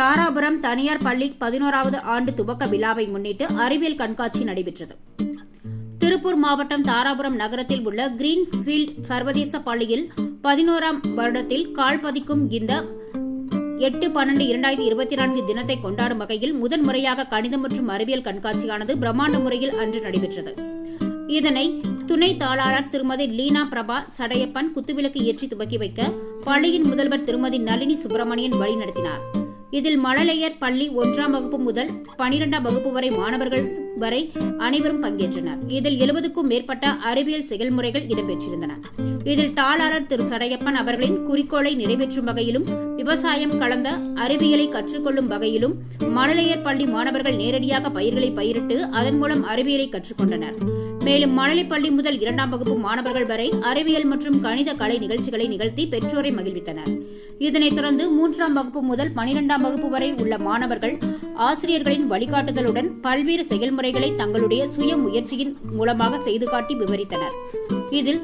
தாராபுரம் தனியார் பள்ளி பதினோராவது ஆண்டு துவக்க விழாவை முன்னிட்டு அறிவியல் கண்காட்சி நடைபெற்றது. திருப்பூர் மாவட்டம் தாராபுரம் நகரத்தில் உள்ள கிரீன்ஃபீல்ட் சர்வதேச பள்ளியில் பதினோராம் வருடத்தில் கால் பதிக்கும் இந்த எட்டு பன்னெண்டு இரண்டாயிரத்தி இருபத்தி நான்கு தினத்தை கொண்டாடும் வகையில் முதன் முறையாக கணிதம் மற்றும் அறிவியல் கண்காட்சியானது பிரம்மாண்ட முறையில் அன்று நடைபெற்றது. இதனை துணை தாளாளர் திருமதி லீனா பிரபா சடையப்பன் குத்துவிளக்கு ஏற்றி துவக்கி வைக்க பள்ளியின் முதல்வர் திருமதி நளினி சுப்பிரமணியன் வழிநடத்தினார். இதில் மழலையர் பள்ளி ஒன்றாம் வகுப்பு முதல் பனிரெண்டாம் வகுப்பு வரை மாணவர்கள் வரை அனைவரும் பங்கேற்றனர். இதில் எழுபதுக்கும் மேற்பட்ட அறிவியல் செயல்முறைகள் இடம்பெற்றிருந்தன. இதில் தாளாளர் திரு சடையப்பன் அவர்களின் குறிக்கோளை நிறைவேற்றும் வகையிலும் விவசாயம் கலந்த அறிவியலை கற்றுக்கொள்ளும் வகையிலும் மழலையர் பள்ளி மாணவர்கள் நேரடியாக பயிர்களை பயிரிட்டு அதன் மூலம் அறிவியலை கற்றுக்கொண்டனர். மேலும் மழலைப் பள்ளி முதல் இரண்டாம் வகுப்பு மாணவர்கள் வரை அறிவியல் மற்றும் கணித கலை நிகழ்ச்சிகளை நிகழ்த்தி பெற்றோரை மகிழ்வித்தனர். இதனைத் தொடர்ந்து மூன்றாம் வகுப்பு முதல் பனிரெண்டாம் வகுப்பு வரை உள்ள மாணவர்கள் ஆசிரியர்களின் வழிகாட்டுதலுடன் பல்வேறு செயல்முறைகளை தங்களுடைய சுய முயற்சியின் மூலமாக செய்து காட்டி விவரித்தனர். இதில்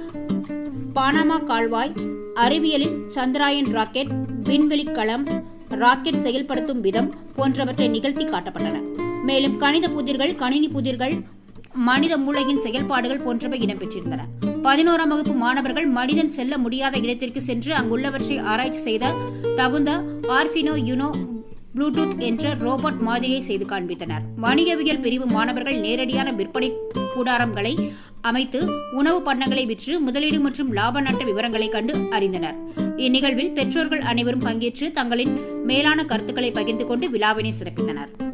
பானாமா கால்வாய் அறிவியலில் சந்திராயன் ராக்கெட் விண்வெளி களம் ராக்கெட் செயல்படுத்தும் விதம் போன்றவற்றை நிகழ்த்தி காட்டப்பட்டன. மேலும் கணித புதிர்கள் கணினி புதிர்கள் மனித மூளையின் செயல்பாடுகள் போன்றவை இடம்பெற்றிருந்தன. பதினோராம் வகுப்பு மாணவர்கள் மனிதன் செல்ல முடியாத இடத்திற்கு சென்று அங்குள்ளவற்றை ஆராய்ச்சி செய்த தகுந்த ஆர்பினோ யுனோ ப்ளூடூத் என்ற ரோபோட் மாதிரியை செய்து காண்பித்தனர். வணிகவியல் பிரிவு மாணவர்கள் நேரடியான விற்பனை கூடாரங்களை அமைத்து உணவு பண்ணங்களை விற்று முதலீடு மற்றும் லாப நட்ட விவரங்களை கண்டு அறிந்தனர். இந்நிகழ்வில் பெற்றோர்கள் அனைவரும் பங்கேற்று தங்களின் மேலான கருத்துக்களை பகிர்ந்து கொண்டு விழாவினை சிறப்பித்தனர்.